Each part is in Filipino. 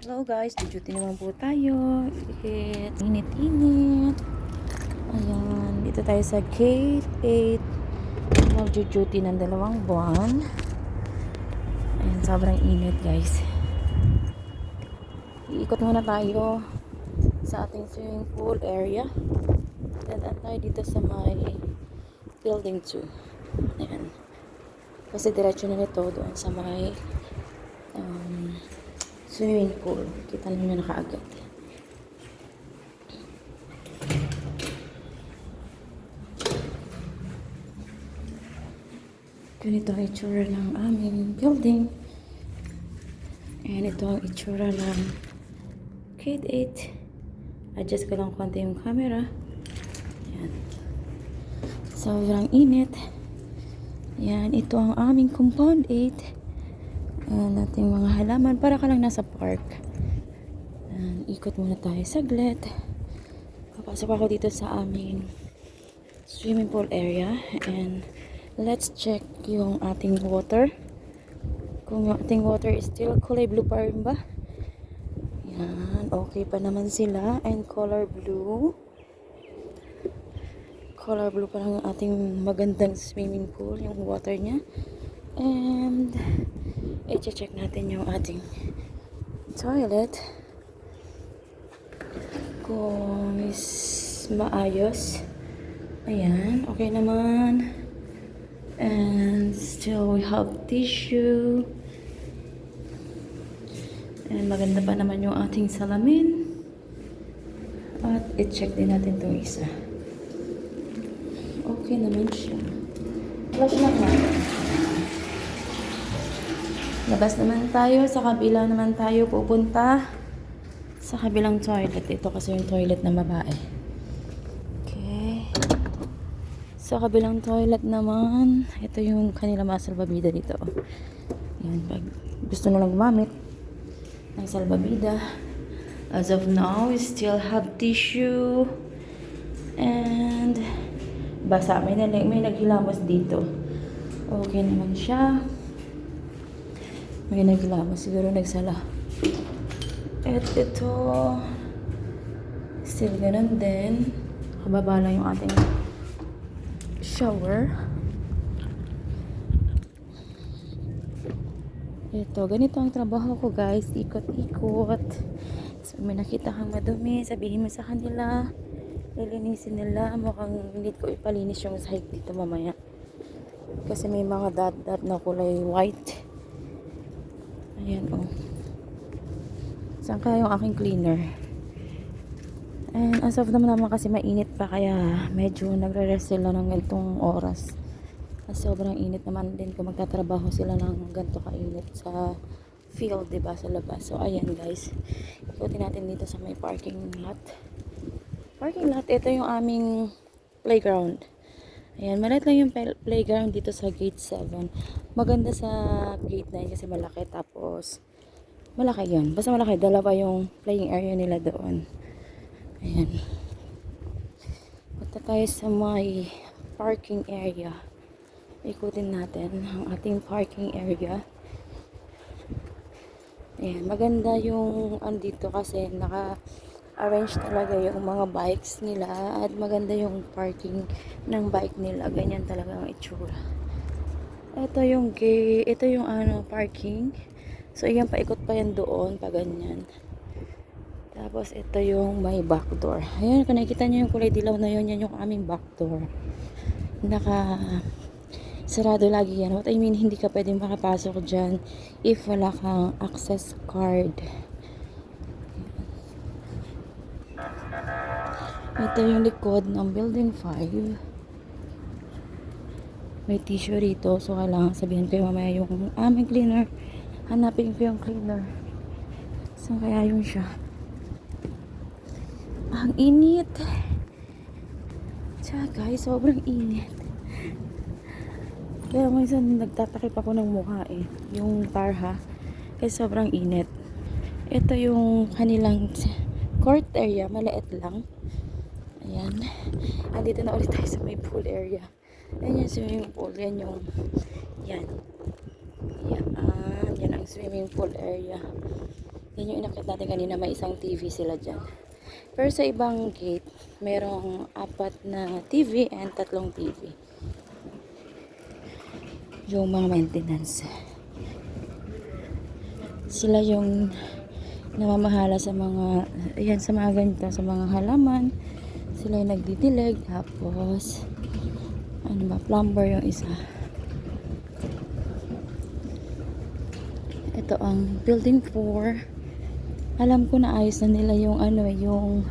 Hello guys, duty naman po tayo. It, init-init. Ayan, dito tayo sa gate 8. Mag-duty ng dalawang buwan. Ayan, sobrang init guys. Iikot muna tayo sa ating swimming pool area. Dadaan tayo dito sa may building 2. Ayan. Kasi diretso na nito doon sa may swimming pool. Kita naman na kaagad. Ganito ang itsura ng aming building. And ito ang itsura ng Kate 8. Adjust ko lang konti yung camera. Ayan. Sobrang init. Yan, ito ang aming compound 8. Ayan, ating mga halaman. Para ka lang nasa park. Ayan, ikot muna tayo saglit. Papasok ako dito sa aming swimming pool area. And let's check yung ating water. Kung yung ating water is still kulay blue pa rin ba? Yan, okay pa naman sila. And color blue. Color blue pa lang ang ating magandang swimming pool, yung water niya. And, i-check natin yung ating toilet. Kung is maayos. Ayan, okay naman. And still we have tissue. And maganda pa naman yung ating salamin. At i-check din natin itong isa. Okay naman siya. Flush lang. Labas naman tayo. Sa kabila naman tayo pupunta. Sa kabilang toilet. Ito kasi yung toilet na babae. Okay. Sa kabilang toilet naman, ito yung kanila mga salbabida dito. Yan, pag gusto na lang gumamit ng salbabida. As of now, we still have tissue. And basa. May, nag may naghilamos dito. Okay naman siya. May naghilamos. Siguro nagsala. At ito, still ganun din. Kababa lang yung ating shower. Ito, ganito ang trabaho ko guys. Ikot-ikot. So, may nakita kang madumi, sabihin mo sa kanila, lilinisin nila. Mukhang hindi ko ipalinis yung sahig dito mamaya. Kasi may mga dot-dot na kulay white. Ayan, oh. Saan kaya yung aking cleaner? And as of naman naman kasi mainit pa kaya medyo nagre-rest sila ng ganitong oras. Kasi sobrang init naman din kung magtatrabaho sila ng ganito kainit sa field, ba sa labas. So ayan guys. Ikutin natin dito sa may parking lot. Parking lot, ito yung aming playground. Ayan, maliit lang yung play- playground dito sa gate 7. Maganda sa gate 9 kasi malaki. Tapos, malaki yun. Basta malaki. Dalawa yung playing area nila doon. Ayan. Punta tayo sa may parking area. Ikutin natin ang ating parking area. Ayan, maganda yung andito kasi naka arrange talaga yung mga bikes nila at maganda yung parking ng bike nila. Ganyan talaga ang itsura. Ito yung gate, ito yung ano, parking. So, yan, paikot pa yan doon, pa ganyan. Tapos, ito yung may back door. Ayan, kung nakikita nyo yung kulay dilaw na yun, yan yung aming back door. Naka, sarado lagi yan. What I mean, hindi ka pwedeng makapasok dyan if wala kang access card. Ito yung likod ng building 5. May tissue rito. So, kailangan sabihin ko mamaya yung aming cleaner. Hanapin ko yung cleaner. Saan kaya yun siya? Ang init. Tsaka guys, sobrang init. Kaya minsan nagtatakip ako ng mukha eh. Yung tarha. Kasi sobrang init. Ito yung kanilang court area. Maliit lang. Ayan. Andito na ulit tayo sa may pool area. Ayan yung swimming pool. Yan yung... Yan. Yan. Yan ang swimming pool area. Yan yung inakit natin kanina, may isang TV sila dyan. Pero sa ibang gate, merong apat na TV and tatlong TV. Yung mga maintenance. Sila yung namamahala sa mga, ayan, sa mga ganito, sa mga halaman. Sila yung nagdidilig. Tapos, ano ba, plumber yung isa. Ito ang building 4. Alam ko na ayos na nila yung ano, yung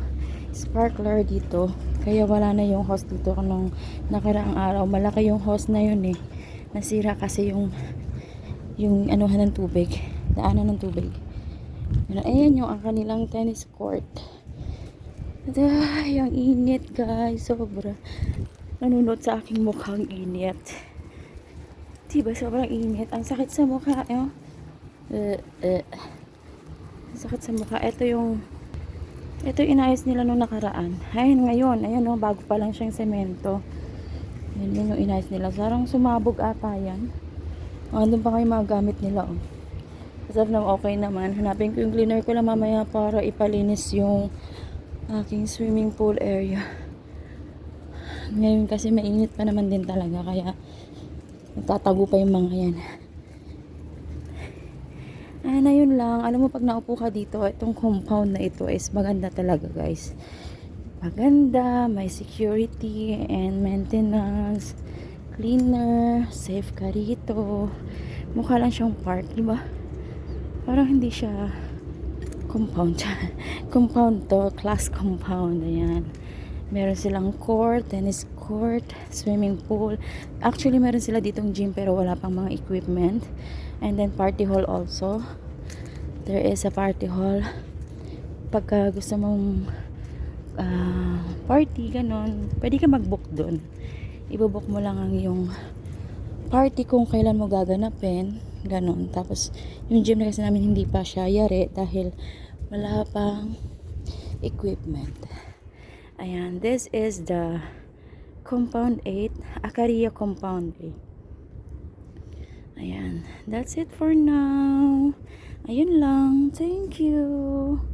sparkler dito. Kaya wala na yung hose dito nung nakaraang araw. Malaki yung hose na yun eh. Nasira kasi yung yung anuhan ng tubig. Daanan ng tubig. Ayan yung ang kanilang tennis court. Ay, ang init guys. Sobra. Nanunod sa aking mukhang init. Diba sobrang init. Ang sakit sa mukha. Eh. Uh, uh. Ang sakit sa mukha. Ito yung ito yung inayos nila nung nakaraan. Ayun ngayon. Ayun no, bago pa lang siyang semento. Yan yun yung inayos nila. Sarang sumabog ata yan. Oh, andun pa kayo mga gamit nila oh. As of now, okay naman. Hanapin ko yung cleaner ko lang mamaya para ipalinis yung aking swimming pool area. Ngayon kasi mainit pa naman din talaga kaya nagtatago pa yung mga yan. Ah, na yun lang. Alam mo, pag naupo ka dito, itong compound na ito is maganda talaga, guys. Maganda, may security and maintenance, cleaner, safe ka rito. Mukha lang siyang park, di ba? Parang hindi siya compound. compound to, class compound. Ayan. Meron silang court, tennis court, swimming pool. Actually, meron sila ditong gym pero wala pang mga equipment. And then party hall also. There is a party hall. Pagka gusto mong ah, party, ganon, pwede ka mag-book doon. Ibobook mo lang ang yung party kung kailan mo gaganapin. Ganon. Tapos, yung gym na kasi namin hindi pa siya yari dahil wala pang equipment. Ayan, this is the compound 8, Akaria compound 8. Ayan, that's it for now. Ayun lang. Thank you.